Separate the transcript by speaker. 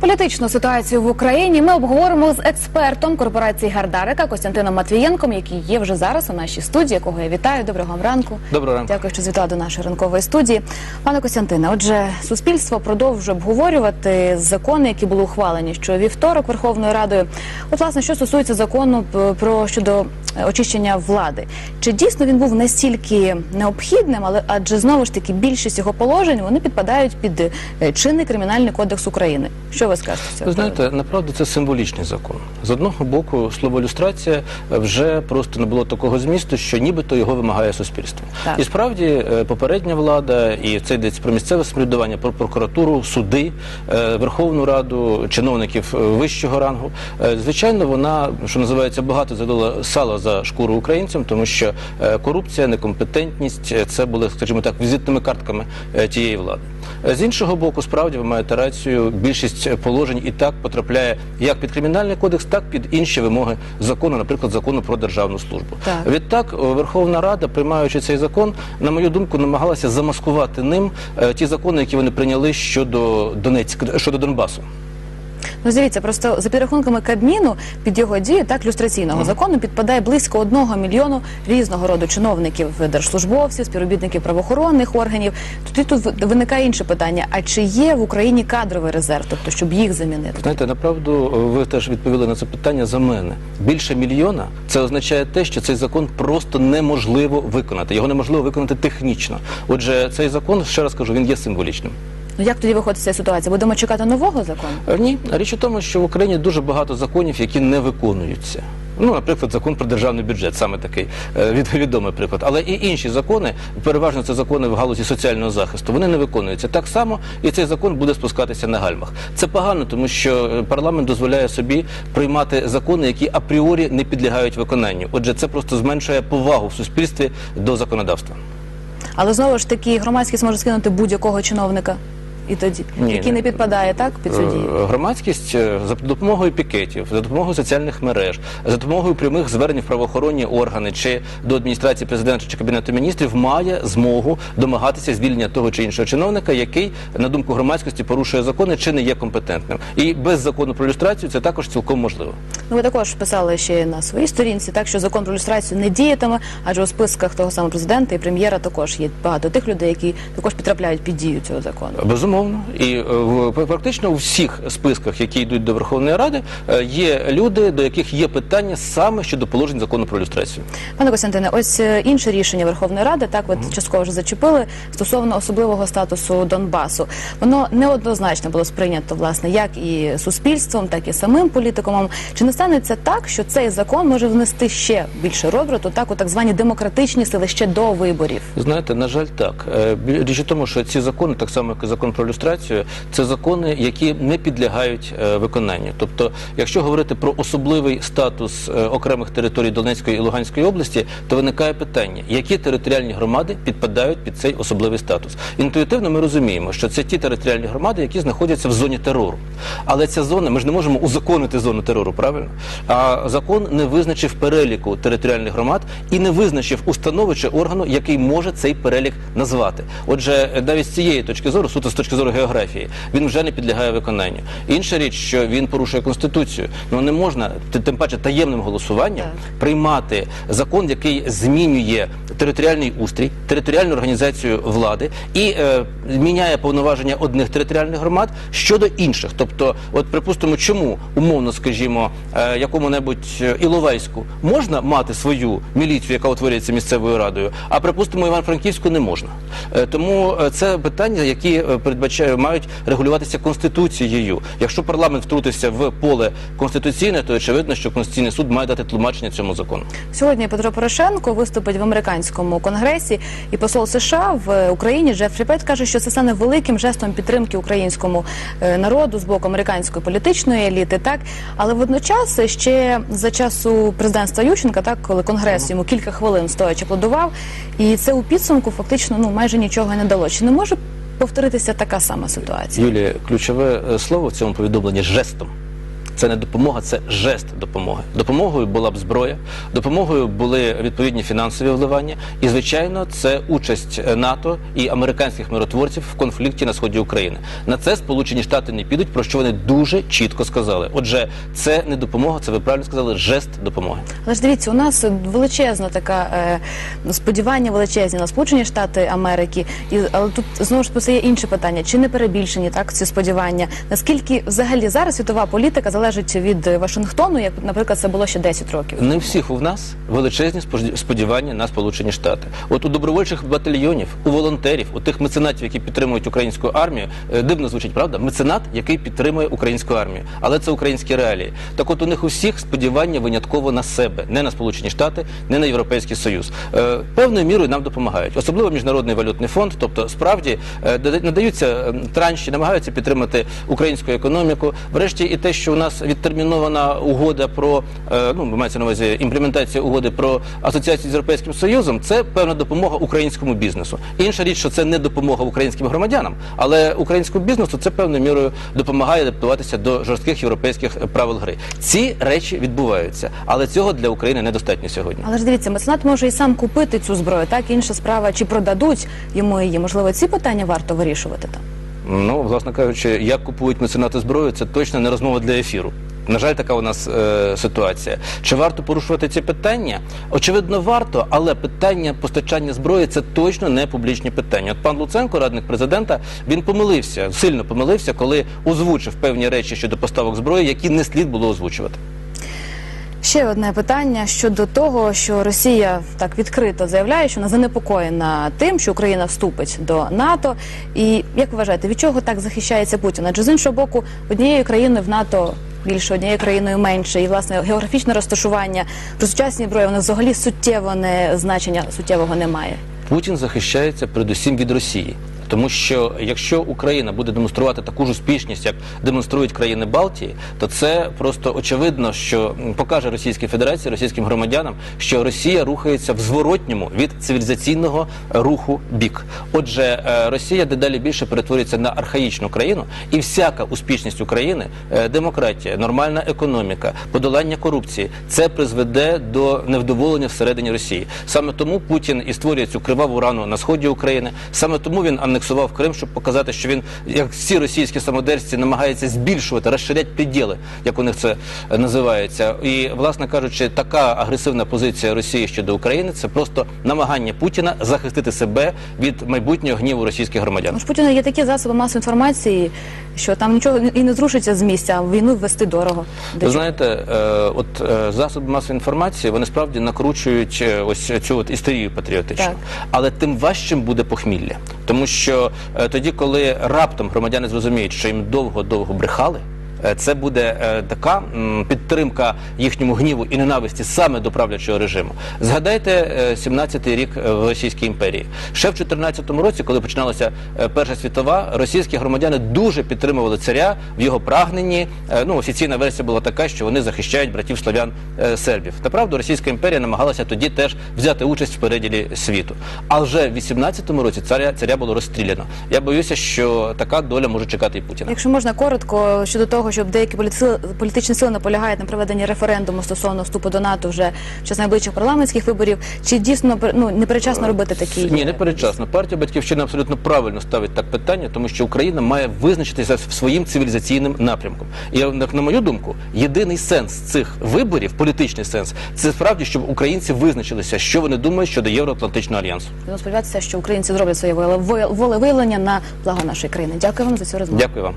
Speaker 1: Політичну ситуацію в Україні ми обговоримо з експертом корпорації Гардарика Костянтином Матвієнком, який є вже зараз у нашій студії, якого я вітаю. Доброго вам ранку.
Speaker 2: Доброго ранку.
Speaker 1: Дякую, що звітали до нашої ранкової студії. Пане Костянтине, отже, суспільство продовжує обговорювати закони, які були ухвалені що вівторок Верховною Радою. От, власне, що стосується закону про щодо очищення влади, чи дійсно він був настільки необхідним, але адже знову ж таки більшість його положень вони підпадають під е, чинний кримінальний кодекс України. Що ви скажете цього?
Speaker 2: Ви знаєте, направду це символічний закон. З одного боку, слово люстрація вже просто не було такого змісту, що нібито його вимагає суспільство.
Speaker 1: Так.
Speaker 2: І справді е, попередня влада, і це йдеться про місцеве самоврядування, про прокуратуру, суди, е, Верховну Раду, чиновників е, вищого рангу. Звичайно, вона, що називається, багато задала сала за шкуру українцям, тому що корупція, некомпетентність це були, скажімо так, візитними картками тієї влади. З іншого боку, справді ви маєте рацію. Більшість положень і так потрапляє як під кримінальний кодекс, так під інші вимоги закону, наприклад, закону про державну службу.
Speaker 1: Так.
Speaker 2: Відтак, е, Верховна Рада, приймаючи цей закон, на мою думку, намагалася замаскувати ним е, ті закони, які вони прийняли щодо Донецька щодо Донбасу.
Speaker 1: Ну, дивіться, просто за підрахунками Кабміну під його дію так люстраційного закону підпадає близько одного мільйону різного роду чиновників, держслужбовців, співробітників правоохоронних органів. Тоді тут виникає інше питання: а чи є в Україні кадровий резерв, тобто щоб їх замінити?
Speaker 2: Знаєте, направду е, ви теж відповіли на це питання за мене. Більше мільйона це означає те, що цей закон просто неможливо виконати. Його неможливо виконати технічно. Отже, цей закон, ще раз кажу, він є символічним.
Speaker 1: Ну як тоді виходить з цієї ситуації? Будемо чекати нового закону?
Speaker 2: Е, Ні, річ у тому, що в Україні дуже багато законів, які не виконуються. Ну, наприклад, закон про державний бюджет, саме такий е, відомий приклад. Але і інші закони, переважно це закони в галузі соціального захисту, вони не виконуються. Так само і цей закон буде спускатися на гальмах. Це погано, тому що е, парламент дозволяє собі приймати закони, які апріорі не підлягають виконанню. Отже, це просто зменшує повагу в суспільстві до законодавства.
Speaker 1: Але знову ж таки громадськість може скинути будь-якого чиновника і тоді,
Speaker 2: Ні,
Speaker 1: який
Speaker 2: ні.
Speaker 1: не підпадає так під цю дію.
Speaker 2: Е, Громадськість е, за допомогою пікетів, за допомогою соціальних мереж, за допомогою прямих звернень в правоохоронні органи чи до адміністрації президента чи кабінету міністрів має змогу домагатися звільнення того чи іншого чиновника, який на думку громадськості порушує закони чи не є компетентним. І без закону про люстрацію це також цілком можливо.
Speaker 1: Ну, ви також писали ще на своїй сторінці, так що закон про люстрацію не діятиме, адже у списках того самого президента і прем'єра також є багато тих людей, які також потрапляють під дію цього закону.
Speaker 2: Безумовно, і е, в практично у всіх списках, які йдуть до Верховної Ради, е, є люди, до яких є питання саме щодо положень закону про люстрацію.
Speaker 1: Пане Костянтине, ось е, інше рішення Верховної Ради, так ви частково вже зачепили стосовно особливого статусу Донбасу. Воно неоднозначно було сприйнято власне як і суспільством, так і самим політикумом. Чи не станеться так, що цей закон може внести ще більше розбрату, так у так звані демократичні сили ще до виборів?
Speaker 2: Знаєте, на жаль, так. Річ у тому, що ці закони, так само як і закон про люстрацію, це закони, які не підлягають е, виконанню. Тобто, якщо говорити про особливий статус е, окремих територій Донецької і Луганської області, то виникає питання, які територіальні громади підпадають під цей особливий статус. Інтуїтивно ми розуміємо, що це ті територіальні громади, які знаходяться в зоні терору. Але ця зона, ми ж не можемо узаконити зону терору, правильно? А закон не визначив переліку територіальних громад і не визначив установи чи органу, який може цей перелік назвати. Отже, е, навіть з цієї точки зору, суто з точки зору географії, він вже не підлягає виконанню. Інша річ, що він порушує конституцію. Ну не можна тим паче таємним голосуванням приймати закон, який змінює територіальний устрій, територіальну організацію влади і е, міняє повноваження одних територіальних громад щодо інших. Тобто, от припустимо, чому умовно, скажімо, е, якому-небудь е, Іловайську можна мати свою міліцію, яка утворюється місцевою радою, а припустимо, Іван-Франківську не можна. Е, тому е, це питання, які е, передбачає, мають регулюватися конституцією. Якщо парламент втрутився в поле конституційне, то очевидно, що конституційний суд має дати тлумачення цьому закону.
Speaker 1: Сьогодні Петро Порошенко виступить в американському конгресі, і посол США в Україні Джефрі Пет каже, що це стане великим жестом підтримки українському е, народу з боку американської політичної еліти. Так, але водночас ще за часу президентства Ющенка, так коли конгрес йому кілька хвилин стоячи аплодував, і це у підсумку фактично ну майже нічого не дало. Чи не може повторитися така сама ситуація?
Speaker 2: Юлія, ключове е, слово в цьому повідомленні жестом. Це не допомога, це жест допомоги. Допомогою була б зброя, допомогою були відповідні фінансові вливання, і звичайно, це участь е, НАТО і американських миротворців в конфлікті на сході України. На це Сполучені Штати не підуть, про що вони дуже чітко сказали. Отже, це не допомога, це ви правильно сказали, жест допомоги.
Speaker 1: Але ж дивіться, у нас величезна така е, сподівання величезні на Сполучені Штати Америки, і але тут знову ж постає інше питання: чи не перебільшені так ці сподівання? Наскільки взагалі зараз світова політика залежить від Вашингтону, як, наприклад, це було ще 10 років?
Speaker 2: Не всіх у нас величезні сподівання на Сполучені Штати. От у добровольчих батальйонів, у волонтерів, у тих меценатів, які підтримують українську армію, е, дивно звучить, правда? Меценат, який підтримує українську армію, але це українські реалії. Так, от у них усіх сподівання винятково на себе, не на Сполучені Штати, не на Європейський Союз. Е, Певною мірою нам допомагають, особливо міжнародний валютний фонд. Тобто, справді надаються е, транші, намагаються підтримати українську економіку. Врешті, і те, що у нас відтермінована угода про е, ну мається на увазі імплементація угоди про асоціацію з європейським союзом, це певна допомога українському бізнесу. Інша річ, що це не допомога українським громадянам, але українському бізнесу це певною мірою допомагає адаптуватися до жорстких європейських правил гри. Ці речі відбуваються, але цього для України недостатньо сьогодні.
Speaker 1: Але ж дивіться, меценат може і сам купити цю зброю. Так інша справа, чи продадуть йому її? Можливо, ці питання варто вирішувати там.
Speaker 2: Ну, власне кажучи, як купують меценати зброю, це точно не розмова для ефіру. На жаль, така у нас е, ситуація. Чи варто порушувати ці питання? Очевидно, варто, але питання постачання зброї це точно не публічні питання. От пан Луценко, радник президента, він помилився, сильно помилився, коли озвучив певні речі щодо поставок зброї, які не слід було озвучувати.
Speaker 1: Ще одне питання щодо того, що Росія так відкрито заявляє, що вона занепокоєна тим, що Україна вступить до НАТО. І як вважаєте, від чого так захищається Путін? Адже з іншого боку, однією країною в НАТО більше, однією країною менше, і власне географічне розташування при сучасній зброї воно взагалі суттєво не значення суттєвого немає.
Speaker 2: Путін захищається передусім від Росії. Тому що якщо Україна буде демонструвати таку ж успішність, як демонструють країни Балтії, то це просто очевидно, що покаже Російській Федерації, російським громадянам, що Росія рухається в зворотньому від цивілізаційного руху бік. Отже, е, Росія дедалі більше перетворюється на архаїчну країну, і всяка успішність України, е, демократія, нормальна економіка, подолання корупції, це призведе до невдоволення всередині Росії. Саме тому Путін і створює цю криваву рану на сході України. Саме тому він анексував Крим, щоб показати, що він, як всі російські самодержці, намагається збільшувати, розширяти приділи, як у них це називається. І, власне кажучи, така агресивна позиція Росії щодо України це просто намагання Путіна захистити себе від майбутнього гніву російських громадян.
Speaker 1: Ну ж Путіна є такі засоби масової інформації, що там нічого і не зрушиться з місця, а війну ввести дорого.
Speaker 2: Ви знаєте, е, от е, засоби масової інформації вони справді накручують е, ось цю от істерію патріотичну,
Speaker 1: Так.
Speaker 2: але тим важчим буде похмілля, тому що тоді, коли раптом громадяни зрозуміють, що їм довго-довго брехали. Е, Це буде е, така підтримка їхньому гніву і ненависті саме до правлячого режиму. Згадайте е, 17-й рік е, в Російській імперії. Ще в 14-му році, коли починалася Перша світова, російські громадяни дуже підтримували царя в його прагненні. Ну, офіційна версія була така, що вони захищають братів слов'ян е, сербів. Та правда, Російська імперія намагалася тоді теж взяти участь в переділі світу. А вже в 18-му році царя царя було розстріляно. Я боюся, що така доля може чекати і Путіна.
Speaker 1: Якщо можна коротко щодо того, щоб деякі політи- політичні сили наполягають на проведенні референдуму стосовно вступу до НАТО вже в час найближчих парламентських виборів, чи дійсно ну не передчасно робити такі
Speaker 2: Ні, не передчасно. Партія Батьківщина абсолютно правильно ставить так питання, тому що Україна має визначитися своїм цивілізаційним напрямком. І на мою думку, єдиний сенс цих виборів, політичний сенс, це справді, щоб українці визначилися, що вони думають щодо Євроатлантичного альянсу.
Speaker 1: Будемо сподіватися, що українці зроблять своє воле- волевиявлення на благо нашої країни. Дякую вам за цю розмову.
Speaker 2: Дякую вам.